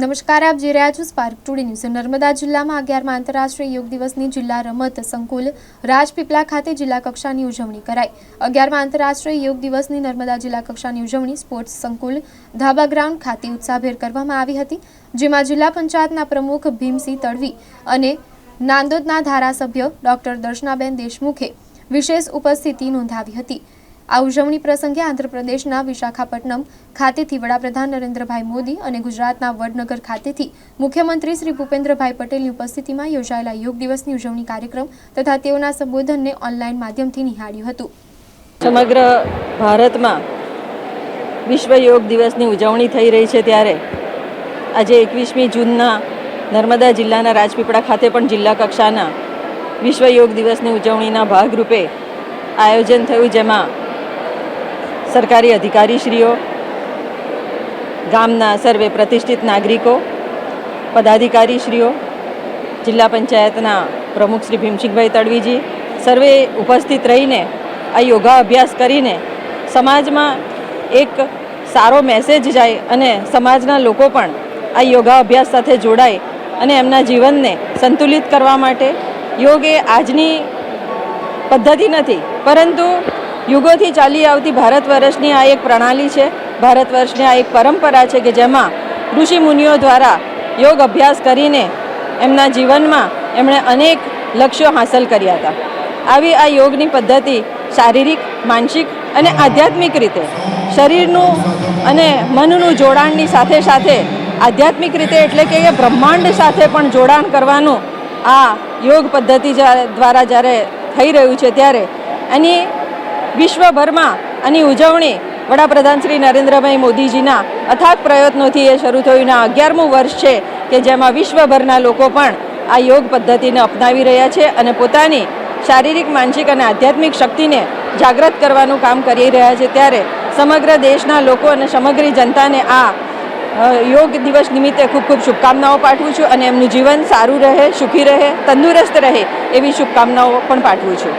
નમસ્કાર, આપ જોઈ રહ્યા છો સ્પાર્ક ટુડે ન્યૂઝ નર્મદા જિલ્લામાં અગિયારમાં આંતરરાષ્ટ્રીય યોગ દિવસની જિલ્લા રમત સંકુલ રાજપીપળા ખાતે જિલ્લા કક્ષાની ઉજવણી કરાઈ. અગિયારમાં આંતરરાષ્ટ્રીય યોગ દિવસની નર્મદા જિલ્લા કક્ષાની ઉજવણી સ્પોર્ટ્સ સંકુલ ધાબા ગ્રાઉન્ડ ખાતે ઉત્સાહભેર કરવામાં આવી હતી, જેમાં જિલ્લા પંચાયતના પ્રમુખ ભીમસિંહ તડવી અને નાંદોદના ધારાસભ્ય ડોક્ટર દર્શનાબેન દેશમુખે વિશેષ ઉપસ્થિતિ નોંધાવી હતી. આ ઉજવણી પ્રસંગે આંધ્રપ્રદેશના વિશાખાપટ્ટનમ ખાતેથી વડાપ્રધાન નરેન્દ્રભાઈ મોદી અને ગુજરાતના વડનગર ખાતેથી મુખ્યમંત્રી શ્રી ભૂપેન્દ્રભાઈ પટેલની ઉપસ્થિતિમાં યોજાયેલા યોગ દિવસની ઉજવણી કાર્યક્રમ તથા તેઓના સંબોધનને ઓનલાઈન માધ્યમથી નિહાળ્યું હતું. સમગ્ર ભારતમાં વિશ્વ યોગ દિવસની ઉજવણી થઈ રહી છે ત્યારે આજે એકવીસમી જૂનના નર્મદા જિલ્લાના રાજપીપળા ખાતે પણ જિલ્લા કક્ષાના વિશ્વ યોગ દિવસની ઉજવણીના ભાગરૂપે આયોજન થયું, જેમાં સરકારી અધિકારીશ્રીઓ, ગામના સર્વે પ્રતિષ્ઠિત નાગરિકો, પદાધિકારીશ્રીઓ, જિલ્લા પંચાયતના પ્રમુખ શ્રી ભીમસિંહભાઈ તડવીજી, સર્વે ઉપસ્થિત રહીને, આ યોગા અભ્યાસ કરીને સમાજમાં એક સારો મેસેજ જાય અને સમાજના લોકો પણ આ યોગા અભ્યાસ સાથે જોડાય અને એમના જીવનને સંતુલિત કરવા માટે યોગ એ આજની પદ્ધતિ નથી, પરંતુ યુગોથી ચાલી આવતી ભારત વર્ષની આ એક પ્રણાલી છે. ભારત વર્ષની આ એક પરંપરા છે કે જેમાં ઋષિ મુનિઓ દ્વારા યોગ અભ્યાસ કરીને એમના જીવનમાં એમણે અનેક લક્ષ્યો હાંસલ કર્યા હતા. આવી આ યોગની પદ્ધતિ શારીરિક, માનસિક અને આધ્યાત્મિક રીતે શરીરનું અને મનનું જોડાણની સાથે સાથે આધ્યાત્મિક રીતે એટલે કે એ બ્રહ્માંડ સાથે પણ જોડાણ કરવાનું આ યોગ પદ્ધતિ દ્વારા જ્યારે થઈ રહ્યું છે ત્યારે એની વિશ્વભરમાં આની ઉજવણી વડાપ્રધાન શ્રી નરેન્દ્રભાઈ મોદીજીના અથાગ પ્રયત્નોથી એ શરૂ થયું અગિયારમું વર્ષ છે કે જેમાં વિશ્વભરના લોકો પણ આ યોગ પદ્ધતિને અપનાવી રહ્યા છે અને પોતાની શારીરિક, માનસિક અને આધ્યાત્મિક શક્તિને જાગૃત કરવાનું કામ કરી રહ્યા છે. ત્યારે સમગ્ર દેશના લોકો અને સમગ્ર જનતાને આ યોગ દિવસ નિમિત્તે ખૂબ ખૂબ શુભકામનાઓ પાઠવું છું અને એમનું જીવન સારું રહે, સુખી રહે, તંદુરસ્ત રહે એવી શુભકામનાઓ પણ પાઠવું છું.